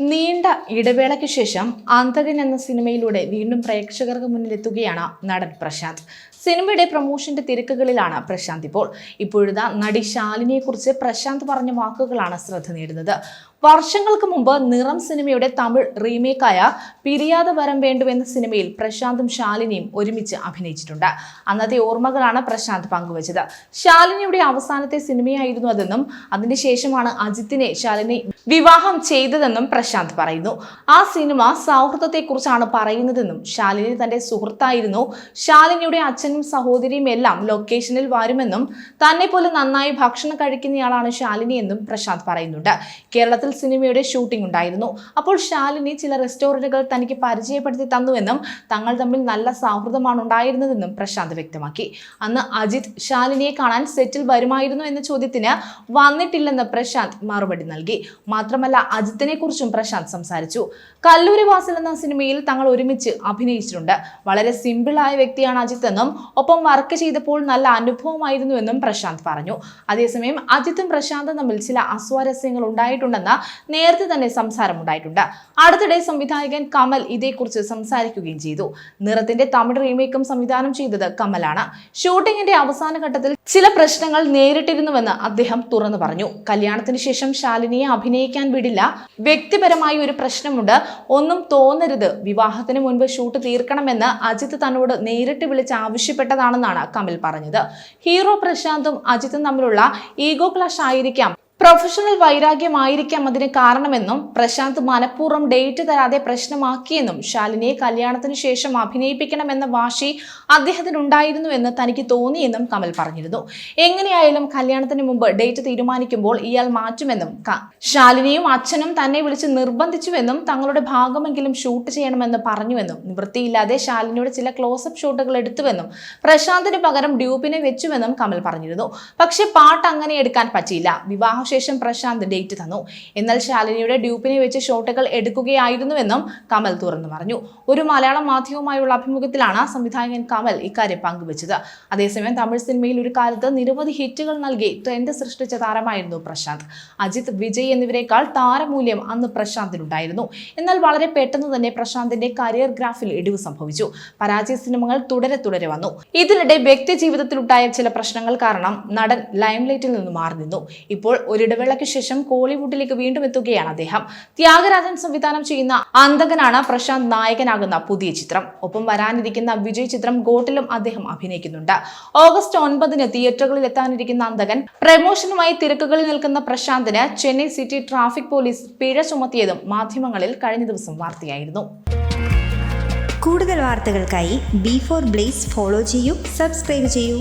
നീണ്ട ഇടവേളയ്ക്ക് ശേഷം അന്തകൻ എന്ന സിനിമയിലൂടെ വീണ്ടും പ്രേക്ഷകർക്ക് മുന്നിലെത്തുകയാണ് നടൻ പ്രശാന്ത്. സിനിമയുടെ പ്രൊമോഷന്റെ തിരക്കുകളിലാണ് പ്രശാന്ത് ഇപ്പോൾ. ഇപ്പോഴത്തെ നടി ശാലിനിയെ കുറിച്ച് പ്രശാന്ത് പറഞ്ഞ വാക്കുകളാണ് ശ്രദ്ധ നേടുന്നത്. വർഷങ്ങൾക്ക് മുമ്പ് നിറം സിനിമയുടെ തമിഴ് റീമേക്കായ പിരിയാതെ വരം വേണ്ടു എന്ന സിനിമയിൽ പ്രശാന്തും ശാലിനിയും ഒരുമിച്ച് അഭിനയിച്ചിട്ടുണ്ട്. അന്നത്തെ ഓർമ്മകളാണ് പ്രശാന്ത് പങ്കുവച്ചത്. ശാലിനിയുടെ അവസാനത്തെ സിനിമയായിരുന്നു അതെന്നും അതിനുശേഷമാണ് അജിത്തിനെ ശാലിനി വിവാഹം ചെയ്തതെന്നും പ്രശാന്ത് പറയുന്നു. ആ സിനിമ സൗഹൃദത്തെക്കുറിച്ചാണ് പറയുന്നതെന്നും ശാലിനി തന്റെ സുഹൃത്തായിരുന്നു. ശാലിനിയുടെ അച്ഛനും സഹോദരിയും എല്ലാം ലൊക്കേഷനിൽ വരുമെന്നും തന്നെ പോലെ നന്നായി ഭക്ഷണം കഴിക്കുന്നയാളാണ് ശാലിനി എന്നും പ്രശാന്ത് പറയുന്നുണ്ട്. കേരളത്തിൽ സിനിമയുടെ ഷൂട്ടിംഗ് ഉണ്ടായിരുന്നു. അപ്പോൾ ശാലിനി ചില റെസ്റ്റോറന്റുകൾ തനിക്ക് പരിചയപ്പെടുത്തി തന്നുവെന്നും തങ്ങൾ തമ്മിൽ നല്ല സൗഹൃദമാണ് ഉണ്ടായിരുന്നതെന്നും പ്രശാന്ത് വ്യക്തമാക്കി. അന്ന് അജിത് ശാലിനിയെ കാണാൻ സെറ്റിൽ വരുമായിരുന്നു എന്ന ചോദ്യത്തിന് വന്നിട്ടില്ലെന്ന് പ്രശാന്ത് മറുപടി നൽകി. മാത്രമല്ല അജിത്തിനെ കുറിച്ചും പ്രശാന്ത് സംസാരിച്ചു. കല്ലൂരി വാസൽ എന്ന സിനിമയിൽ തങ്ങൾ ഒരുമിച്ച് അഭിനയിച്ചിട്ടുണ്ട്. വളരെ സിമ്പിളായ വ്യക്തിയാണ് അജിത്ത് എന്നും ഒപ്പം വർക്ക് ചെയ്തപ്പോൾ നല്ല അനുഭവമായിരുന്നു എന്നും പ്രശാന്ത് പറഞ്ഞു. അതേസമയം അജിത്തും പ്രശാന്തും തമ്മിൽ ചില അസ്വാരസ്യങ്ങൾ ഉണ്ടായിട്ടുണ്ടെന്ന് നേരത്തെ തന്നെ സംസാരമുണ്ടായിട്ടുണ്ട് അടുത്തിടെ സംവിധായകൻ കമൽ ഇതേക്കുറിച്ച് സംസാരിക്കുകയും ചെയ്തു. നിറത്തിന്റെ തമിഴ് റീമേക്കും സംവിധാനം ചെയ്തത് കമലാണ്. ഷൂട്ടിങ്ങിന്റെ അവസാന ഘട്ടത്തിൽ ചില പ്രശ്നങ്ങൾ നേരിട്ടിരുന്നുവെന്ന് അദ്ദേഹം തുറന്നു പറഞ്ഞു. കല്യാണത്തിന് ശേഷം ശാലിനിയെ അഭിനയിക്കാൻ വിടില്ല. വ്യക്തിപരമായി ഒരു പ്രശ്നമുണ്ട്. ഒന്നും തോന്നരുത്. വിവാഹത്തിന് മുൻപ് ഷൂട്ട് തീർക്കണമെന്ന് അജിത്ത് തന്നോട് നേരിട്ട് വിളിച്ച് ആവശ്യപ്പെട്ടതാണെന്നാണ് കമൽ പറഞ്ഞത്. ഹീറോ പ്രശാന്തും അജിത്തും തമ്മിലുള്ള ഈഗോ ക്ലാഷ് ആയിരിക്കാം. പ്രൊഫഷണൽ വൈരാഗ്യമായിരിക്കാം അതിന് കാരണമെന്നും പ്രശാന്ത് മനഃപൂർവം ഡേറ്റ് തരാതെ പ്രശ്നമാക്കിയെന്നും ശാലിനിയെ കല്യാണത്തിന് ശേഷം അഭിനയിപ്പിക്കണമെന്ന വാശി അദ്ദേഹത്തിനുണ്ടായിരുന്നുവെന്ന് തനിക്ക് തോന്നിയെന്നും കമൽ പറഞ്ഞിരുന്നു. എങ്ങനെയായാലും കല്യാണത്തിന് മുമ്പ് ഡേറ്റ് തീരുമാനിക്കുമ്പോൾ ഇയാൾ മാറ്റുമെന്നും ശാലിനിയും അച്ഛനും തന്നെ വിളിച്ച് നിർബന്ധിച്ചുവെന്നും തങ്ങളുടെ ഭാഗമെങ്കിലും ഷൂട്ട് ചെയ്യണമെന്ന് പറഞ്ഞുവെന്നും നിവൃത്തിയില്ലാതെ ശാലിനിയുടെ ചില ക്ലോസപ്പ് ഷോട്ടുകൾ എടുത്തുവെന്നും പ്രശാന്തിന് പകരം ഡ്യൂപ്പിനെ വെച്ചുവെന്നും കമൽ പറഞ്ഞിരുന്നു. പക്ഷെ പാട്ട് അങ്ങനെ എടുക്കാൻ പറ്റിയില്ല. വിവാഹശേഷം പ്രശാന്ത് ഡേറ്റ് തന്നു. എന്നാൽ ശാലിനിയുടെ ഡ്യൂപ്പിനെ വെച്ച് ഷോട്ടുകൾ എടുക്കുകയായിരുന്നുവെന്നും കമൽ തുറന്നു പറഞ്ഞു. ഒരു മലയാളം മാധ്യമവുമായുള്ള അഭിമുഖത്തിലാണ് സംവിധായകൻ കമൽ ഇക്കാര്യം പങ്കുവച്ചത്. അതേസമയം തമിഴ് സിനിമയിൽ ഒരു കാലത്ത് നിരവധി ഹിറ്റുകൾ നൽകി ട്രെൻഡ് സൃഷ്ടിച്ച താരമായിരുന്നു പ്രശാന്ത്. അജിത് വിജയ് എന്നിവരെക്കാൾ താരമൂല്യം അന്ന് പ്രശാന്തിനുണ്ടായിരുന്നു. എന്നാൽ വളരെ പെട്ടെന്ന് തന്നെ പ്രശാന്തിന്റെ കരിയർ ഗ്രാഫിൽ ഇടിവ് സംഭവിച്ചു. പരാജയ സിനിമകൾ തുടരെ തുടരെ വന്നു. ഇതിനിടെ വ്യക്തി ജീവിതത്തിലുണ്ടായ ചില പ്രശ്നങ്ങൾ കാരണം നടൻ ലൈംലൈറ്റിൽ നിന്ന് മാറി നിന്നു. ഇപ്പോൾ ഒരിടവേളയ്ക്ക് ശേഷം കോളിവുഡിലേക്ക് വീണ്ടും എത്തുകയാണ് അദ്ദേഹം. ത്യാഗരാജൻ സംവിധാനം ചെയ്യുന്ന അന്തകനാണ് പ്രശാന്ത് നായകനാകുന്ന പുതിയ ചിത്രം. ഒപ്പം വരാനിരിക്കുന്ന വിജയ് ചിത്രം ഗോട്ടിലും അദ്ദേഹം അഭിനയിക്കുന്നുണ്ട്. ഓഗസ്റ്റ് ഒൻപതിന് തിയേറ്ററുകളിൽ എത്താനിരിക്കുന്ന അന്തകൻ പ്രമോഷനുമായി തിരക്കുകളിൽ നിൽക്കുന്ന പ്രശാന്തിന് ചെന്നൈ സിറ്റി ട്രാഫിക് പോലീസ് പിഴ ചുമത്തിയതും മാധ്യമങ്ങളിൽ കഴിഞ്ഞ ദിവസം വാർത്തയായിരുന്നു. കൂടുതൽ വാർത്തകൾക്കായി ബി ഫോർ ബ്ലേസ് ഫോളോ ചെയ്യൂ സബ്സ്ക്രൈബ് ചെയ്യൂ.